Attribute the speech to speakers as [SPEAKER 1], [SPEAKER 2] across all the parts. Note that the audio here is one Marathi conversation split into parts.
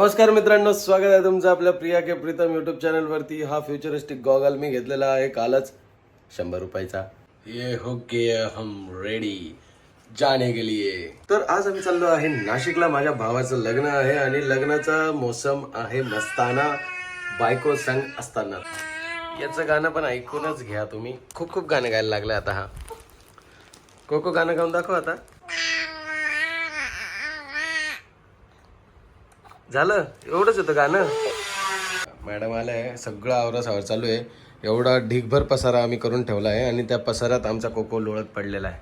[SPEAKER 1] नमस्कार मित्रांनो स्वागत आहे तुमचं आपल्या प्रिया के प्रीतम युट्यूब चॅनलवरती हा फ्युचरिस्टिक गॉगल मी घेतलेला आहे कालच. शंभर रुपयाचा. ये हो के हम रेडी जाने के लिए. तर आज आम्ही चाललो आहे नाशिकला. माझ्या भावाचं लग्न आहे आणि लग्नाचा मोसम आहे मस्ताना. बायको संग असताना. याचं गाणं पण ऐकूनच घ्या तुम्ही. खूप खूप गाणे गायला लागले आता हा. कोको गाणं गाऊन दाखव आता. झालं? एवढंच होतं गाणं? मॅडम आलाय सगळं आवरासावर चालू आहे. एवढा ढीगभर पसारा आम्ही करून ठेवला आहे आणि त्या पसारात आमचा कोको लोळत पडलेला आहे.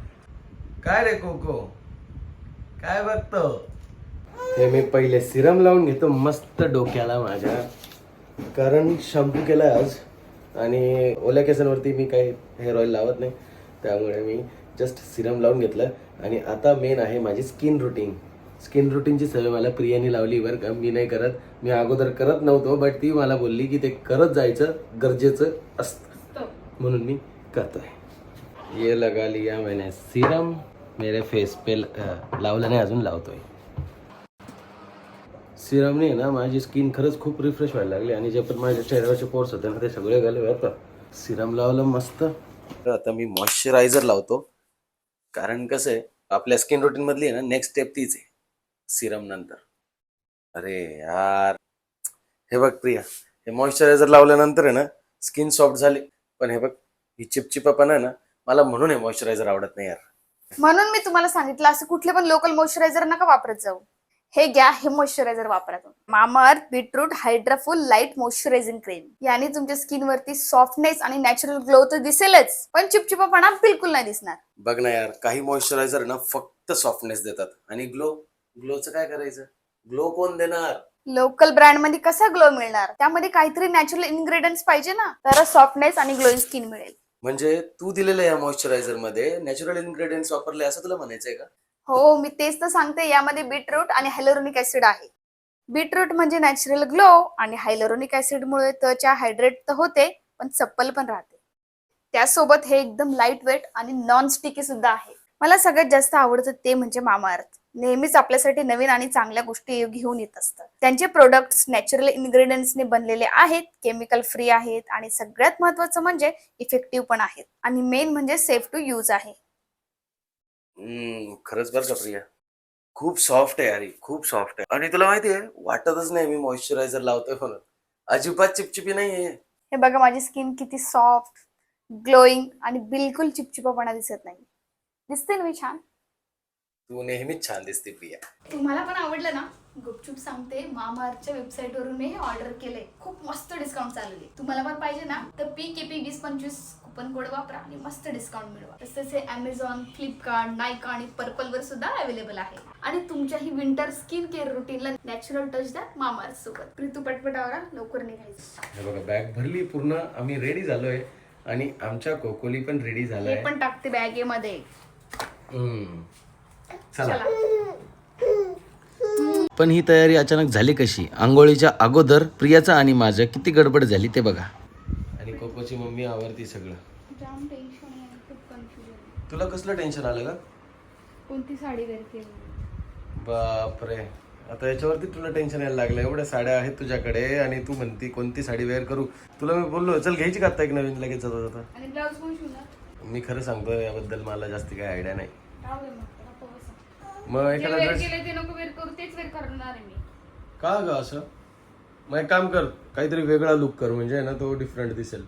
[SPEAKER 1] काय रे कोको? काय बघतो? हे मी पहिले सिरम लावून घेतो मस्त डोक्याला माझ्या. कारण शॅम्पू केलाय आज आणि ओल्या केसांवरती मी काही हेअर ऑइल लावत नाही. त्यामुळे मी जस्ट सिरम लावून घेतलं आणि आता मेन आहे माझी स्किन रुटीन स्किन रुटीनची सवय मला प्रियाने लावली बरं का मी नाही करत. मी अगोदर करत नव्हतो बट ती मला बोलली की ते करत जायचं गरजेचं असतं. म्हणून मी करतोय. ये लगा लिया मैंने सिरम मेरे फेस पे लावलं नाही अजून लावतोय. सिरमने ना माझी स्किन खरंच खूप रिफ्रेश व्हायला लागली. आणि जे पण माझ्या चेहऱ्यावरचे पोर्स होते ना ते सगळे गेले बरं का सिरम लावलं मस्त. तर आता मी मॉइश्चरायझर लावतो. कारण कसं आहे आपल्या स्किन रुटीन मधली आहे ना नेक्स्ट स्टेप तीच आहे. सिरम नंतर. अरे यार. हे बघ प्रिया हे मॉइश्चरायझर लावल्यानंतर आहे ना स्किन सॉफ्ट झाली. पण हे बघ ही चिपचिपापणा आहे ना मला म्हणून हे मॉइश्चरायझर आवडत नाही यार.
[SPEAKER 2] म्हणून मी तुम्हाला सांगितलं असं कुठले पण लोकल मॉइश्चरायझर नका वापरत जाऊ. हे घ्या हे मॉइश्चरायझर वापरा तुम्ही. Mamaearth beetroot hydraful light moisturising cream याने तुमच्या स्किन वरती सॉफ्टनेस आणि नॅचरल ग्लो तर दिसेलच पण चिपचिपापणा बिलकुल नाही दिसणार.
[SPEAKER 1] बघ ना यार काही मॉइश्चरायझर ना फक्त सॉफ्टनेस देतात आणि ग्लो ग्लोचं काय करायचं? ग्लो कोण देणार?
[SPEAKER 2] लोकल ब्रँडमध्ये कसा ग्लो मिळणार? त्यामध्ये काहीतरी नॅचरल इन्ग्रेडियंट्स पाहिजे ना? तर सॉफ्टनेस आणि ग्लोईंग स्किन मिळेल.
[SPEAKER 1] म्हणजे तू दिलेल्या या मॉइश्चरायझरमध्ये नॅचरल इन्ग्रेडियंट्स वापरले असं तुला म्हणायचंय का?
[SPEAKER 2] हो मी तेच तर सांगते. यामध्ये बीटरूट आणि हायलोरोनिक ऍसिड आहे. बीटरूट म्हणजे नॅचरल ग्लो आणि हायलोरोनिक ऍसिड मुळे त्वचा हायड्रेट तर होते पण चप्पल पण राहते. त्यासोबत हे एकदम लाइट वेट आणि नॉन स्टिकी सुद्धा आहे. मला सगळ्यात जास्त आवडतं ते म्हणजे मामाअर्थ. नेहमीच आपल्यासाठी नवीन आणि चांगल्या गोष्टी घेऊन येत असतात त्यांचे प्रोडक्ट्स नॅचरल इन्ग्रेडियंट्सने बनलेले आहेत केमिकल फ्री आहेत आणि सगळ्यात महत्वाचं म्हणजे इफेक्टिव्ह पण आहेत. आणि मेन म्हणजे सेफ टू यूज आहे.
[SPEAKER 1] हम्म, खरंच बरं का प्रिया. खूप सॉफ्ट आहे यारी खूप सॉफ्ट आहे. आणि तुला माहिती आहे वाटतच नाही मी मॉइश्चरायझर लावतोय म्हणून. अजिबात चिपचिपी नाहीये.
[SPEAKER 2] हे बघा माझी स्किन किती सॉफ्ट ग्लोईंग आणि बिलकुल चिपचिपापणा दिसत नाही. दिसते ना मी छान?
[SPEAKER 1] तू नेहमीच छान दिसते प्रिया.
[SPEAKER 2] तुम्हाला पण आवडलं ना? गुपचूप सांगते मामाअर्थच्या वेबसाईट वरून मी हे ऑर्डर केले खूप मस्त डिस्काउंट चालले तुम्हाला पण पाहिजे ना? तर पी के पी वीस पंचवीस कुपन कोड वापरा आणि मस्त डिस्काउंट मिळवा. तसेच हे अमेझॉन फ्लिपकार्ट नायका आणि पर्पल वर सुद्धा अवेलेबल आहे. आणि तुमच्या ही विंटर स्किन केअर रुटीनला नॅचरल टच द्या मामाअर्थ सोबत. प्रीतू पटपट आवरा लवकर निघायचं.
[SPEAKER 1] हे बघा बॅग भरली पूर्ण आम्ही रेडी झालोय. आणि आमच्या कोकोली पण रेडी
[SPEAKER 2] हे
[SPEAKER 1] झालाय.
[SPEAKER 2] पण टाकते बॅगेमध्ये.
[SPEAKER 1] चला.
[SPEAKER 3] पण ही तयारी अचानक झाली कशी? आंघोळीच्या अगोदर प्रियाचा आणि माझं किती गडबड झाली ते बघा.
[SPEAKER 1] आणि कोकोची मम्मी आवडती सगळं. तुला कसलं टेन्शन आलं का
[SPEAKER 2] कोणती साडी
[SPEAKER 1] बापरे. आता याच्यावरती तुला टेन्शन यायला लागलं. एवढ्या साड्या आहेत तुझ्याकडे आणि तू म्हणती कोणती साडी वेअर करू? तुला मी बोललो चल घ्यायची का आता एक नवीन लगेच? जाता जाता
[SPEAKER 2] आणि ब्लाऊज कोण शिवणार?
[SPEAKER 1] मी खरं सांगतो याबद्दल मला जास्त काही आयडिया नाही.
[SPEAKER 2] मग जे
[SPEAKER 1] एखादा
[SPEAKER 2] वेअर
[SPEAKER 1] ड्रेस
[SPEAKER 2] केलंय ते नको वेअर करू तेच वेअर करणार आहे मी.
[SPEAKER 1] का ग असं? मग एक काम कर काहीतरी वेगळा लुक कर म्हणजे आहे ना तो डिफरंट दिसेल.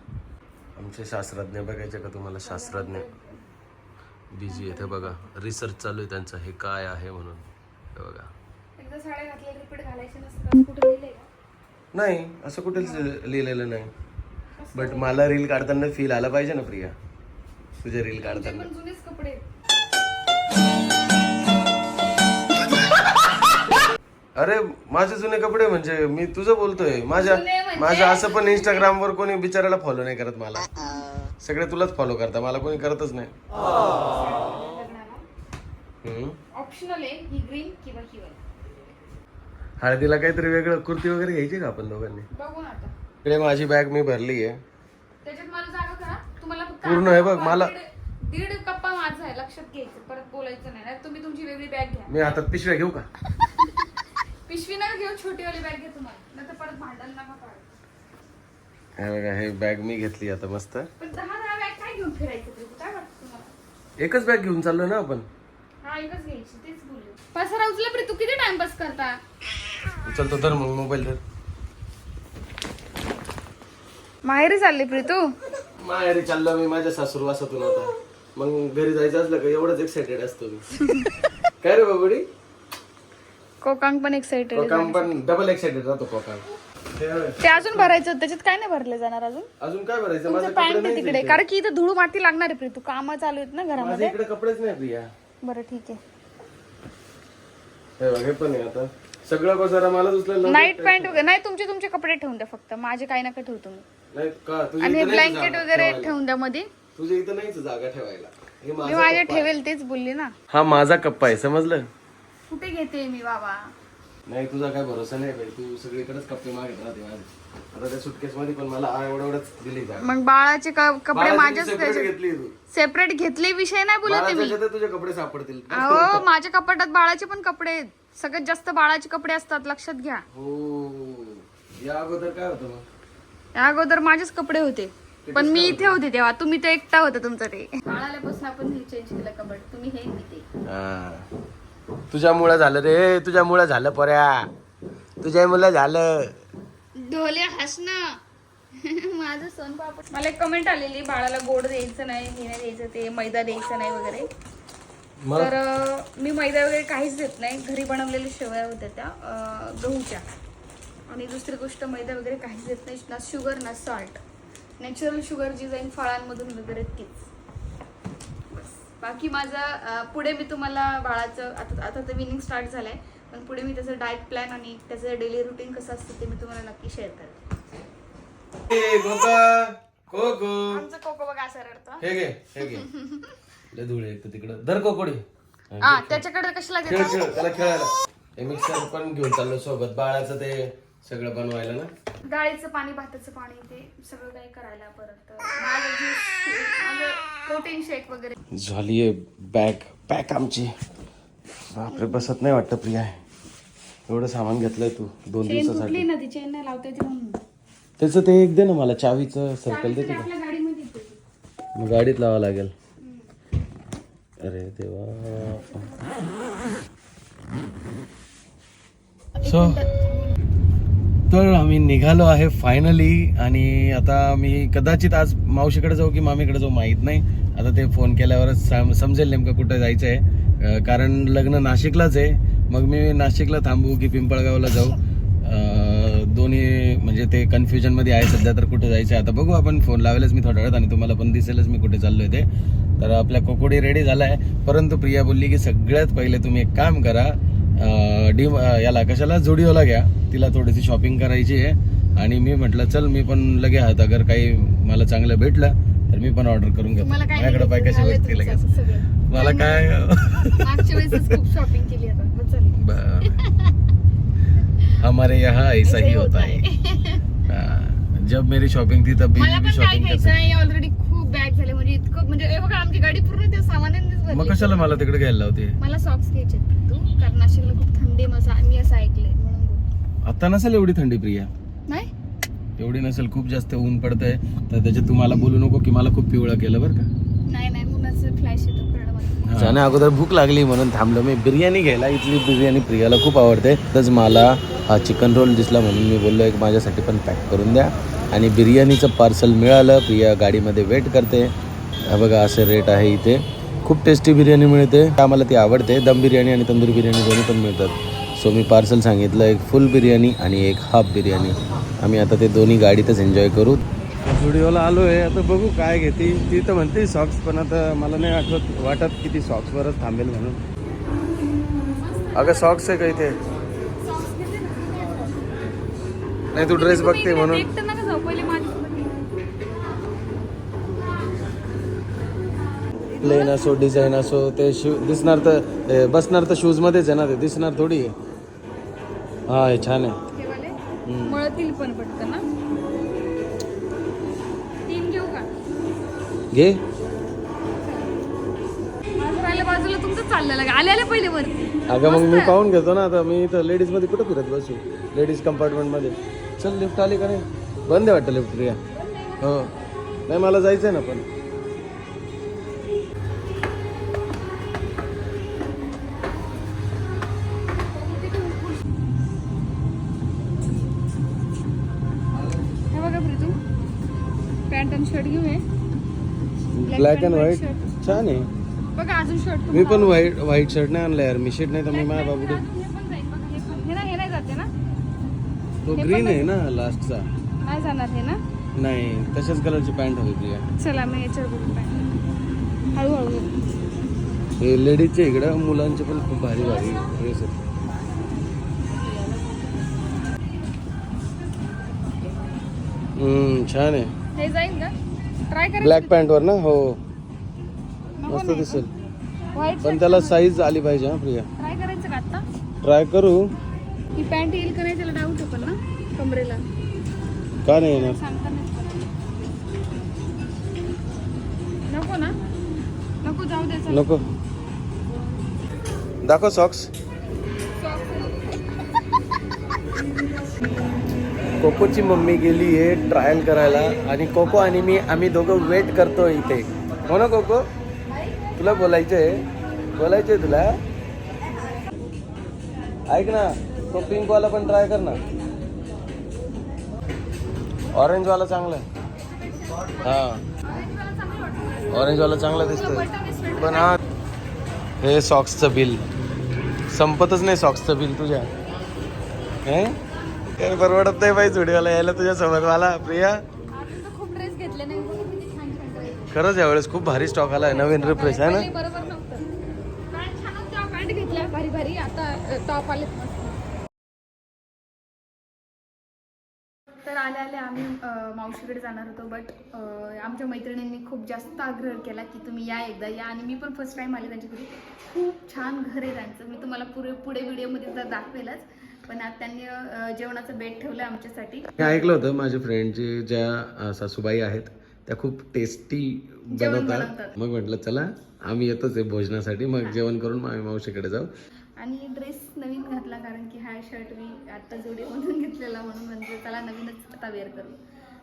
[SPEAKER 1] आमचे शास्त्रज्ञ बघायचे का तुम्हाला? शास्त्रज्ञ. बिझी आहे ते बघा. रिसर्च चालू आहे त्यांचा हे काय आहे म्हणून. हे बघा.
[SPEAKER 2] एकदा साड्या घातल्या रिपीट घालायचे नसतात कुठे लिहिलंय का?
[SPEAKER 1] नाही असं कुठेच लिहिलेलं नाही. बट मला रील काढताना फील आला पाहिजे ना प्रिया? तुझे रील काढताना
[SPEAKER 2] पण जुनेच कपडे आहेत.
[SPEAKER 1] अरे माझे जुने कपडे म्हणजे मी तुझं बोलतोय. माझ्या
[SPEAKER 2] जुने म्हणजे?
[SPEAKER 1] माझं असं पण इंस्टाग्राम वर कोणी बिचारायला फॉलो नाही करत मला. सगळे तुलाच फॉलो करता मला कोणी करतच नाही.
[SPEAKER 2] लग्नाला
[SPEAKER 1] हम्म.
[SPEAKER 2] ऑप्शनल आहे ही ग्रीन किंवा ही white.
[SPEAKER 1] हळदीला काहीतरी वेगळं कुर्ती वगैरे घ्यायची का आपण दोघांनी?
[SPEAKER 2] बघू ना आता.
[SPEAKER 1] इकडे माझी बॅग मी भरली आहे.
[SPEAKER 2] त्याच्यात मला जागा करा. तुम्हाला फक्त
[SPEAKER 1] पूर्ण हे बघ, मला-
[SPEAKER 2] दीड- दीड कप्पा माझा आहे लक्षात घ्यायचं परत बोलायचं नाही. नाहीतर तुम्ही तुमची वेगळी बॅग घ्या.
[SPEAKER 1] मी हातात पिशव्या घेऊ का?
[SPEAKER 2] पिशवी नका घेऊ बॅग तुम्हाला. नाही तर परत भांडण नका.
[SPEAKER 1] हे बघा हे बॅग मी घेतली आता मस्त.
[SPEAKER 2] पण दहा दहा बॅग काय घेऊन फिरायचं प्रीतू काय वाटतं तुम्हाला?
[SPEAKER 1] एकच बॅग घेऊन चाललो ना आपण.
[SPEAKER 2] हा एकच घ्यायची तेच बोलले. पसारा उचला प्रीतू किती टाइमपास करता?
[SPEAKER 1] उचलतो तर मग मोबाईल तर
[SPEAKER 2] माहेरी चालली प्रीतू?
[SPEAKER 1] माहेरी चाललो मी माझ्या सासूरवासातून आता. मग घरी जायचं असलं का एवढंच एक्साइटेड असतो मी. काय रे बाबडी?
[SPEAKER 2] कोकांग पण एक्साइटेड
[SPEAKER 1] कोकाम पण डबल एक्साइटेड राहतो कोकाम ते.
[SPEAKER 2] ते अजून भरायचं होतं, त्याच्यात काय नाही भरले जाणार अजून?
[SPEAKER 1] अजून काय भरायचं? माझे
[SPEAKER 2] पॅन्ट आहे तिकडे कारण की इथं धूळ माती लागणार आहे प्रीतू. काम चालू आहेत ना
[SPEAKER 1] माझे
[SPEAKER 2] घरामध्ये
[SPEAKER 1] इकडे कपडेच नाही प्रिया.
[SPEAKER 2] बरं ठीक आहे.
[SPEAKER 1] हे हे पण आहे आता. सगळं पसारा मलाच उचलायला लावतो.
[SPEAKER 2] नाईट पॅन्ट वगैरे नाही तुमचे तुमचे कपडे ठेवून द्या फक्त. माझे काही नका ठेवू तुम्ही.
[SPEAKER 1] नाही का? तुझ्या
[SPEAKER 2] आणि
[SPEAKER 1] नाही
[SPEAKER 2] ब्लँकेट वगैरे. ठेवून द्या मध्ये
[SPEAKER 1] तुझ्या इथं नाहीच जागा ठेवायला. हे
[SPEAKER 2] मी
[SPEAKER 1] माझा
[SPEAKER 2] माझे
[SPEAKER 1] कप्पा आहे.
[SPEAKER 2] ठेवेल तेच बोलली ना.
[SPEAKER 1] हा माझा कप्पा आहे समजलं?
[SPEAKER 2] कुठे घेते मी बाबा?
[SPEAKER 1] नाही तुझा काय भरोसा नाही बाई. तू सगळीकडेच कप्पे मागत राहते माझे. आता त्या सुटकेस मध्ये पण मला एवढं एवढंच दिली
[SPEAKER 2] मग बाळाचे क- कपडे माझ्याच
[SPEAKER 1] घेतली तू.
[SPEAKER 2] सेपरेट घेतले विषय नाही बोलत मी.
[SPEAKER 1] तुझे कपडे सापडतील.
[SPEAKER 2] अहो माझ्या कपाटात बाळाचे पण कपडे आहेत. सगळ्यात जास्त बाळाचे कपडे असतात लक्षात घ्या.
[SPEAKER 1] हो. या अगोदर काय होतं मग?
[SPEAKER 2] या अगोदर माझेच कपडे होते. पण मी इथे होते? तेव्हा. तुम्ही ते एकटा होता तुमचं ते. बाळाल्यापासून आपण हे चेंज केलं कपड तुम्ही हे मी ते
[SPEAKER 1] हा. तुझ्यामुळं झालं रे तुझ्यामुळं झालं पर्या तुझ्यामुळं झालं.
[SPEAKER 2] ढोले हसणं माझं सण पापड मला एक कमेंट आलेली बाळाला गोड द्यायचं नाही हे नाही द्यायचं ते मैदा द्यायचं नाही वगैरे.
[SPEAKER 1] मग?
[SPEAKER 2] तर अं, मी मैदा वगैरे काहीच देत नाही. घरी बनवलेल्या शेवया होत्या त्या अं, गहूच्या. आणि दुसरी गोष्ट मैदा वगैरे काहीच देत नाही ना शुगर ना सॉल्ट नॅचरल शुगर जी जाईन फळांमधून वगैरे तीच. बाकी माझं पुढे मी तुम्हाला बाळाचं आता आता तर विनिंग स्टार्ट झालंय पण पुढे मी त्याचं डाएट प्लॅन आणि त्याचं डेली रुटीन कसं असतं ते मी तुम्हाला नक्की शेअर करते. आमचं कोको बघा असं रडतं.
[SPEAKER 1] हे घे हे घे. लय धूळ आहे एक तर तिकडं धर कोकोडी
[SPEAKER 2] हा त्याच्याकडे कशाला
[SPEAKER 1] खेळ
[SPEAKER 2] देतो
[SPEAKER 1] खेळ त्याला खेळायला. हे मिक्सर पण घेऊन चाललो सोबत. बाळाचं ते सगळं बनवायला ना?
[SPEAKER 2] डाळीचं पाणी भाताचं पाणी ते सगळं काही करायला परत माझं ज्यूस माझं प्रोटीन शेक वगैरे.
[SPEAKER 1] झाली आहे बॅग पॅक आमची. बापरे बसत नाही वाटतं प्रिया. एवढं सामान घेतलंय तू दोन
[SPEAKER 2] चेन
[SPEAKER 1] दिवसासाठी.
[SPEAKER 2] ना ती चेन नाही लावता येते म्हणून.
[SPEAKER 1] त्याचं ते एक दे ना मला चावीचं सर्कल दे
[SPEAKER 2] ते
[SPEAKER 1] का
[SPEAKER 2] आपल्या गाडीमध्ये येते.
[SPEAKER 1] मग गाडीत लावा लागेल. अरे देवा. सो तर आम्ही निघालो आहे फायनली आणि आता मी कदाचित आज मावशीकडे जाऊ की मामीकडे जाऊ माहीत नाही. आता ते फोन केल्यावरच सम- समजेल नेमकं कुठं जायचं आहे कारण लग्न नाशिकलाच आहे. मग मी नाशिकला थांबू की पिंपळगावला जाऊ. दोन्ही म्हणजे ते कन्फ्युजनमध्ये आहे सध्या तर कुठे जायचं आहे आता बघू आपण फोन लावेलच मी थोड्या वेळात आणि तुम्हाला पण दिसेलच मी कुठे चाललो आहे ते. तर आपल्या कोकोडी रेडी झाला आहे परंतु प्रिया बोलली की सगळ्यात पहिले तुम्ही एक काम करा. डी याला कशाला? जुडिओला घ्या. तिला थोडीशी शॉपिंग करायची आहे. आणि मी म्हटलं चल मी पण लगे हात अगर काही मला चांगलं भेटलं तर मी पण ऑर्डर करून घेतो. माझ्याकडे पाय
[SPEAKER 2] झालंय
[SPEAKER 1] भेटतील लगेच. मला काय. हमारे यहाँ ऐसा ही होता है. जब मेरी शॉपिंग थी तब भी शॉपिंग
[SPEAKER 2] ऑलरेडी बॅग झाले म्हणजे इतकं म्हणजे हे बघा आमची गाडी पूर्ण त्या सामान्यांनीच
[SPEAKER 1] मग कशाला मला तिकडे घ्यायला लावते?
[SPEAKER 2] मला सॉक्स घ्यायचे तू कारण नाशिकला खूप थंडी मसा मी असं ऐकलंय म्हणून बोलते.
[SPEAKER 1] आता नसेल एवढी थंडी प्रिया.
[SPEAKER 2] नाही?
[SPEAKER 1] एवढी नसेल खूप जास्त ऊन पडतंय. तर त्याच्यात तुम्हाला बोलू नको की मला खूप पिवळं केलं बरं का.
[SPEAKER 2] नाही नाही उन्हाचं फ्लॅश येतो कळलं
[SPEAKER 1] जाण्या अगोदर भूक लागली म्हणून थांबलो. मी बिर्याणी घ्यायला इथली बिर्याणी प्रियाला खूप आवडते. तच मला हा चिकन रोल दिसला म्हणून मी बोललो एक माझ्यासाठी पण पॅक करून द्या. आणि बिर्याणीचं पार्सल मिळालं. प्रिया गाडीमध्ये वेट करते. बघा असे रेट आहे इथे. खूप टेस्टी बिर्याणी मिळते. आम्हाला ती आवडते. दम बिर्याणी आणि तंदूरी बिर्याणी दोन्ही पण मिळतात. सो मी पार्सल सांगितलं एक फुल बिर्याणी आणि एक हाफ बिर्याणी. आम्ही आता ते दोन्ही गाडीतच एन्जॉय करू. स्टुडिओला आलो आहे आता बघू काय घेते. ती तर म्हणते सॉक्स पण आता मला नाही आठवत वाटत की ती सॉक्सवरच थांबेल म्हणून. अगं सॉक्स आहे का इथे? नाही तू ड्रेस बघते म्हणून.
[SPEAKER 2] जाऊ पहिले माझ्यासोबत ये.
[SPEAKER 1] प्लेन असो डिझाईन असो ते शू दिसणार तर बसणार तर शूजमध्येच आहे ना ते दिसणार थोडी. हा हे छान आहे.
[SPEAKER 2] वाले? मळतील पण पटकन ना तीन घेऊ का?
[SPEAKER 1] घे.
[SPEAKER 2] माझं राहिलं बाजूला तुमचं चाललं लागा. आले आले पहिले वरती
[SPEAKER 1] अगं मग मी पाहून घेतो ना आता मी इथं लेडीजमध्ये कुठं फिरत बसू? लेडीज कंपार्टमेंटमध्ये. चल लिफ्ट आली का नाही? बंद आहे वाटतं लिफ्ट प्रिया हो. नाही मला जायचं आहे ना पण.
[SPEAKER 2] पॅन्ट आणि शर्ट घेऊ हे
[SPEAKER 1] ब्लॅक अँड व्हाईट. छान आहे.
[SPEAKER 2] बघा अजून शर्ट
[SPEAKER 1] मी पण व्हाईट व्हाईट शर्ट नाही आणला यार. मी शर्ट नाही तर मी माझ्या बाबू तो ग्रीन आहे. ना लास्टचा
[SPEAKER 2] नाही जाणार हे ना?
[SPEAKER 1] नाही तशाच कलरची पॅन्ट हवी
[SPEAKER 2] चला मी याच्यावर पॅन्ट हळूहळू.
[SPEAKER 1] हे लेडीजच्या इकडं मुलांचे पण खूप भारी भारी ड्रेस आहेत. हम्म, छान आहे.
[SPEAKER 2] हे जाईल का? ट्राय करा
[SPEAKER 1] ब्लॅक पॅन्टवर ना? हो. मस्त दिसेल.
[SPEAKER 2] व्हाईट
[SPEAKER 1] पण त्याला साईज आली पाहिजे हा प्रिया.
[SPEAKER 2] ट्राय करायचं का आता?
[SPEAKER 1] ट्राय करू.
[SPEAKER 2] ही पॅन्ट येईल का नाही त्याला डाऊट पण ना? कमरेला.
[SPEAKER 1] का नाही येणार.
[SPEAKER 2] नको ना. नको जाऊ द्यायचं
[SPEAKER 1] नको. दाखव सॉक्स कोकोची मम्मी गेली आहे ट्रायल करायला आणि कोको आणि मी आम्ही दोघं वेट करतो इथे. हो ना कोको? तुला बोलायचंय बोलायचंय तुला? ऐक ना तो पिंक वाला पण ट्राय कर ना. ऑरेंज वाला चांगला आहे. हा. ऑरेंज वाला चांगला दिसतोय. पण हा हे सॉक्सचं बिल संपतच नाही सॉक्सचं बिल तुझ्या. हे? काय परवडत नाही पाहिजे व्हिडिओला यायला तुझ्या सोबत मला प्रिया. खरंच यावेळेस खूप भारी स्टॉक आलाय नवीन रिफ्रेश आहे ना?
[SPEAKER 2] बरोबर नव्हतं. आम्ही मावशीकडे जाणार होतो बट आमच्या मैत्रिणींनी खूप जास्त आग्रह केला की तुम्ही या एकदा या. आणि मी पण फर्स्ट टाइम आले त्यांच्या घरी खूप छान घर आहे त्यांचं. मी तुम्हाला पुढे पुढे व्हिडिओमध्ये तर दाखवेलच. पण आज त्यांनी जेवणाचं बेट ठेवलं आमच्यासाठी.
[SPEAKER 1] मी ऐकलं होतं माझ्या फ्रेंडचे ज्या अं, सासूबाई आहेत त्या खूप टेस्टी बनवतात.
[SPEAKER 2] बनवतात.
[SPEAKER 1] मग म्हटलं चला आम्ही येतोच आहे भोजनासाठी. मग जेवण करून मग आम्ही मावशीकडे जाऊ.
[SPEAKER 2] आणि ड्रेस नवीन घातला कारण की हा शर्ट मी आता जोडीमधून घेतलेला म्हणून म्हणजे त्याला नवीनच आता वेअर करू.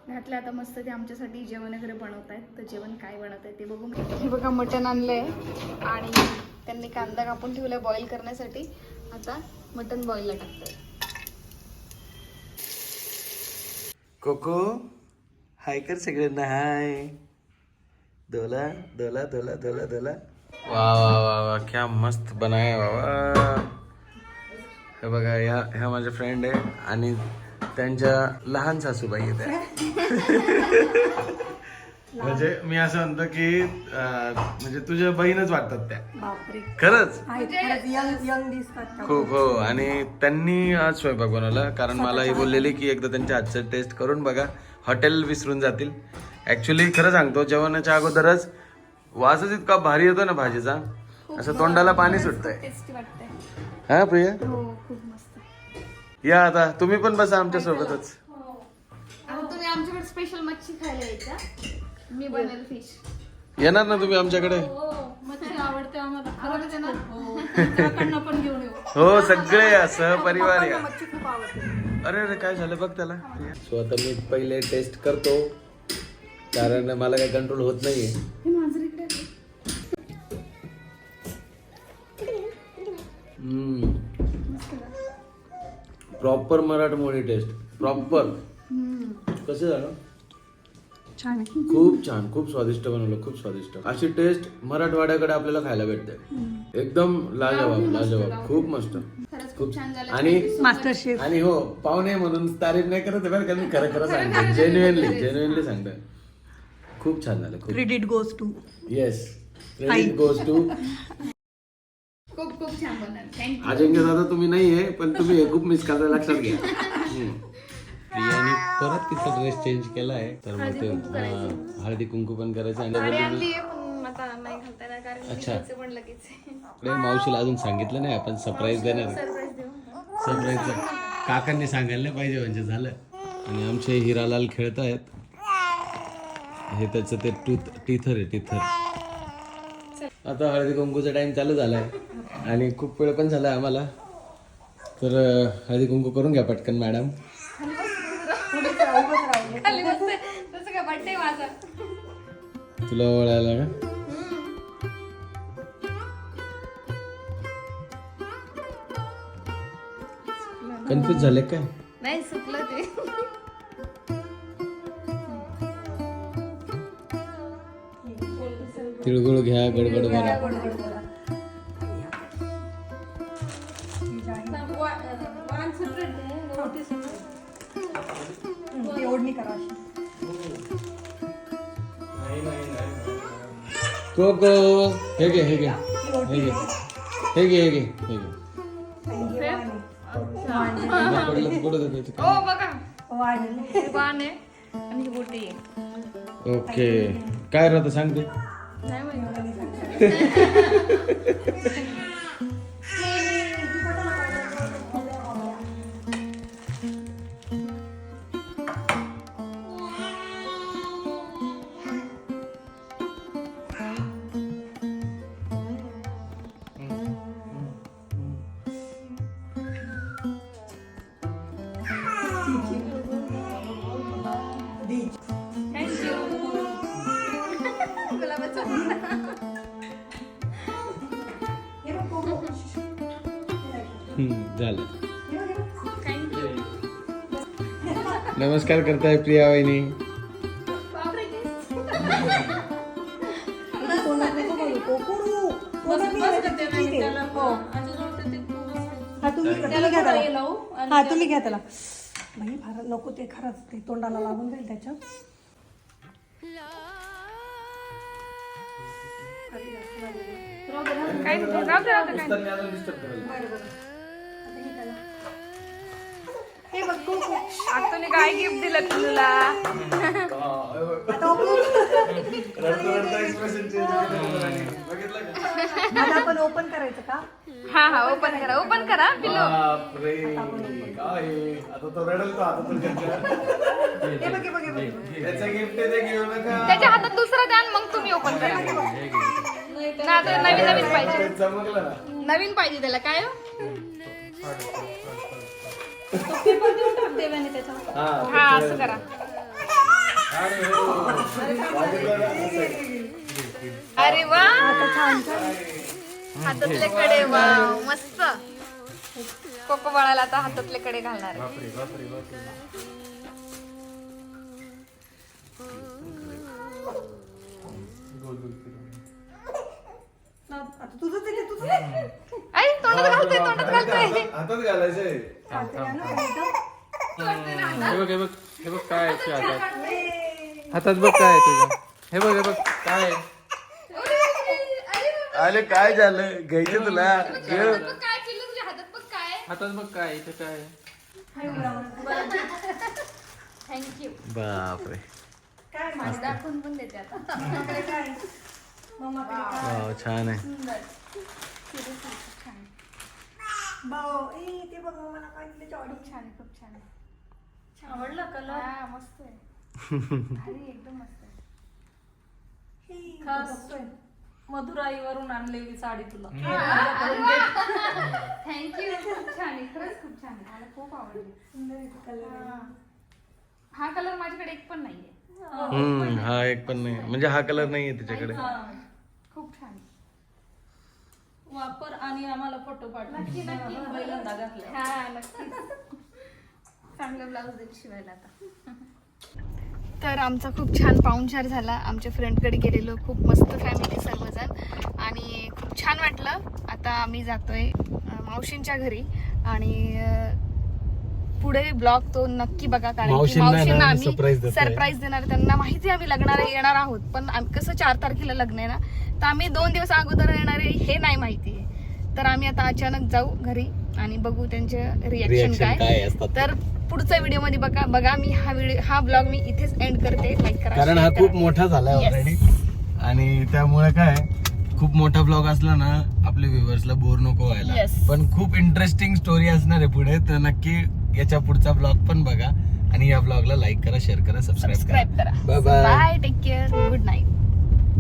[SPEAKER 2] घातलं आता मस्त ते आमच्यासाठी जेवण वगैरे बनवत आहेत. तर जेवण काय बनवत आहे ते बघू. हे बघा मटण आहे आणि त्यांनी कांदा कापून ठेवला बॉईल करण्यासाठी. आता मटण बॉईलला टाकतोय.
[SPEAKER 1] कोको हाय कर सगळ्यांना हाय. दोला दोला दोला दोला दोला वा वा वा वा क्या मस्त बनाया बाबा हे बघा ह्या ह्या माझ्या फ्रेंड आहे आणि त्यांच्या लहान सासूबाई आहेत. त्या. म्हणजे मी असं म्हणतो की अं, म्हणजे तुझ्या बहीणच वाटतात त्या.
[SPEAKER 4] बापरे.
[SPEAKER 1] खरंच?
[SPEAKER 4] आहेत खरंच यंग यंग दिसतात
[SPEAKER 1] खूप हो. आणि त्यांनी आज स्वयंपाक बनवला कारण मला ही बोललेली की एकदा त्यांच्या हातचं टेस्ट करून बघा हॉटेल विसरून जातील. ऍक्च्युली खरं सांगतो जेवणाच्या अगोदरच वासच इतका भारी येतो ना भाजीचा. असं तोंडाला पाणी सुटतंय.
[SPEAKER 2] टेस्टी वाटतंय.
[SPEAKER 1] हा प्रिया?
[SPEAKER 2] हो खूप मस्त.
[SPEAKER 1] या आता तुम्ही पण बसा आमच्या सोबतच.
[SPEAKER 2] आता तुम्ही आमच्याकडे स्पेशल मच्छी खायला यायचा. मी बनवेल फिश
[SPEAKER 1] येणार ना तुम्ही आमच्याकडे?
[SPEAKER 4] हो मच्छी आवडते आम्हाला. आवडते ना? हो. तुमच्याकडनं पण घेऊन येऊ.
[SPEAKER 1] हो सगळे या, सहपरिवार या.
[SPEAKER 4] मच्छी खूप आवडते.
[SPEAKER 1] अरे अरे काय झालं बघ त्याला. सो आता मी पहिले टेस्ट करतो. कारण मला काही कंट्रोल होत नाहीये. प्रॉपर मराठमोळी टेस्ट प्रॉपर कसं झालं?
[SPEAKER 4] छान
[SPEAKER 1] खूप छान खूप स्वादिष्ट बनवलं खूप स्वादिष्ट. अशी टेस्ट मराठवाड्याकडे आपल्याला खायला भेटते. एकदम लाजवाब लाजवाब खूप मस्त.
[SPEAKER 2] खूप छान झालं.
[SPEAKER 1] आणि
[SPEAKER 4] मास्टर शेफ.
[SPEAKER 1] आणि हो पाहुणे म्हणून तारीफ नाही करत आहे बरं का मी खरं खरं सांगतो. जेन्युअनली जेन्युअनली सांगतोय खूप छान झालं खूप.
[SPEAKER 4] Credit goes to
[SPEAKER 1] yes credit goes to
[SPEAKER 2] खूप खूप छान थँक्यू
[SPEAKER 1] अजिंक्य दादा तुम्ही नाहीये पण तुम्ही हे खूप मिस करता लक्षात घ्या. हम्म. प्रियाने परत तिचा ड्रेस चेंज केलाय तर मग ते हा, हळदी कुंकू पण करायचं आणि
[SPEAKER 2] साडी
[SPEAKER 1] बोलली,
[SPEAKER 2] आणली पण आता नाही घालता येणार कारण की
[SPEAKER 1] अच्छा.
[SPEAKER 2] घरचे पण लगेच.
[SPEAKER 1] "अरे, मावशीला अजून सांगितलं नाही आपण सरप्राईज देणार.
[SPEAKER 2] सरप्राईज देऊ.
[SPEAKER 1] सरप्राईज काकांनी सांगायला नाही पाहिजे म्हणजे झालं. आणि आमचे हिरालाल खेळत आहेत हे त्याचं ते टूथ टिथर आहे टिथर आता हळदी कुंकूचा टाइम चालू झालाय. आणि खूप वेळ पण झाला आम्हाला. तर हळदी कुंकू करून घ्या पटकन मॅडम. तुला ओळायला का? कन्फ्युज झाले काय?
[SPEAKER 2] नाही सुकलं ते.
[SPEAKER 1] तिळगुळ घ्या गडबड बरा
[SPEAKER 5] ओढणी करा
[SPEAKER 1] कोको हे घे हे घे. हे घे. हे घे हे घे घे. पडलं ते.
[SPEAKER 2] बघा. आणि बोटी
[SPEAKER 1] ओके. काय राहतं सांग ते?
[SPEAKER 2] नाही माहिती.
[SPEAKER 1] नमस्कार करताय प्रिया वहिनी.
[SPEAKER 5] हा तुम्ही तुम्ही घ्या त्याला. हा तुम्ही घ्या त्याला. बाई फार नको ते खरंच ते तोंडाला लागून जाईल त्याच्या.
[SPEAKER 2] काय हे बघ तू आता तुम्ही काय गिफ्ट दिलं तुला?
[SPEAKER 5] आता आपण ओपन करायचं का?
[SPEAKER 2] हा हा ओपन करा ओपन करा पिलो
[SPEAKER 5] हे बघ हे बघ हे बघ.
[SPEAKER 2] त्याच्या हातात दुसरं द्या आणि मग तुम्ही ओपन करा. ना आता नवीन नवीन पाहिजे. नवीन पाहिजे त्याला काय हो?
[SPEAKER 4] पेपर देऊन टाक देव्याने त्याच्यावर
[SPEAKER 1] हा
[SPEAKER 2] हा असं करा. अरे वा! हातातले कडे वा मस्त. कोको बाळाला आता हातातले कडे घालणार आहे.
[SPEAKER 5] आता तुझं ते तुझं ते.
[SPEAKER 2] आई तोंडात घालतोय तोंडात घालतोय.
[SPEAKER 1] हातात घालायचंय
[SPEAKER 6] हे बघ हे बघ हे बघ काय आहे तुझ्या हातात हातात. बघ काय आहे तुझ्या हे बघ हे बघ काय आहे?
[SPEAKER 1] अरे काय झालं? घ्यायचं तुला. घे.
[SPEAKER 2] काय पिल्लू तुझ्या हातात बघ काय
[SPEAKER 6] हातात बघ काय आहे, इथं काय आहे.
[SPEAKER 2] थँक्यू
[SPEAKER 1] बापरे.
[SPEAKER 2] दाखवून पण देते आता.
[SPEAKER 1] वाव, छान आहे
[SPEAKER 5] भाऊ, ए, ते बघ मला काय दिलं जॉडी.
[SPEAKER 2] छान आहे खूप छान आहे
[SPEAKER 4] आवडला कलर
[SPEAKER 2] हा मस्त आहे एकदम मस्त आहे
[SPEAKER 4] खास मधुराईवरून आणलेली साडी तुला
[SPEAKER 2] थँक्यू खूप छान आहे खरंच खूप छान आहे मला खूप आवडली
[SPEAKER 5] सुंदर color.
[SPEAKER 2] हा. हा कलर माझ्याकडे एक पण नाहीये.
[SPEAKER 1] हम्म हा एक पण नाही. म्हणजे हा कलर नाहीये
[SPEAKER 2] आहे.
[SPEAKER 4] वापर आणि आम्हाला फोटो पाठव. पहिल्यांदा घातलाय
[SPEAKER 2] हा नक्कीच. चांगलं ब्लाऊज देईल शिवायला आता. तर आमचा खूप छान पाहुणचार झाला. आमच्या फ्रेंडकडे गेलेलो. खूप मस्त फॅमिली सर्वजण. आणि खूप छान वाटलं. आता आम्ही जातोय अं, मावशींच्या घरी. आणि अं, पुढे ब्लॉग तो नक्की बघा कारण की
[SPEAKER 1] मावशींना आम्ही
[SPEAKER 2] आम्ही
[SPEAKER 1] surprise देतोय.
[SPEAKER 2] सरप्राईज देणार त्यांना माहिती आहे आम्ही लग्नाला येणार आहोत पण आम- कसं चार तारखेला लग्न आहे ना तर आम्ही दोन दिवस अगोदर येणार आहे हे नाही माहिती आहे तर आम्ही आता अचानक जाऊ घरी आणि बघू त्यांचे रिॲक्शन
[SPEAKER 1] Reaction काय
[SPEAKER 2] काय
[SPEAKER 1] असतात.
[SPEAKER 2] तर पुढच्या व्हिडिओमध्ये बघा बघा मी हा व्हिडिओ हा ब्लॉग मी इथेच एंड करते लाईक करा
[SPEAKER 1] कारण हा
[SPEAKER 2] share
[SPEAKER 1] खूप
[SPEAKER 2] करा.
[SPEAKER 1] मोठा झालाय
[SPEAKER 2] Yes.
[SPEAKER 1] ऑलरेडी आणि त्यामुळे काय खूप मोठा ब्लॉग असला ना आपल्या व्ह्युअर्सला बोर नको व्हायला
[SPEAKER 2] Yes.
[SPEAKER 1] पण खूप इंटरेस्टिंग स्टोरी असणार आहे पुढे तर नक्की याच्या पुढचा ब्लॉग पण बघा. आणि या ब्लॉगला लाईक करा शेअर करा सबस्क्राईब करा.
[SPEAKER 2] सबस्क्राईब
[SPEAKER 1] करा. Bye bye
[SPEAKER 2] take care good night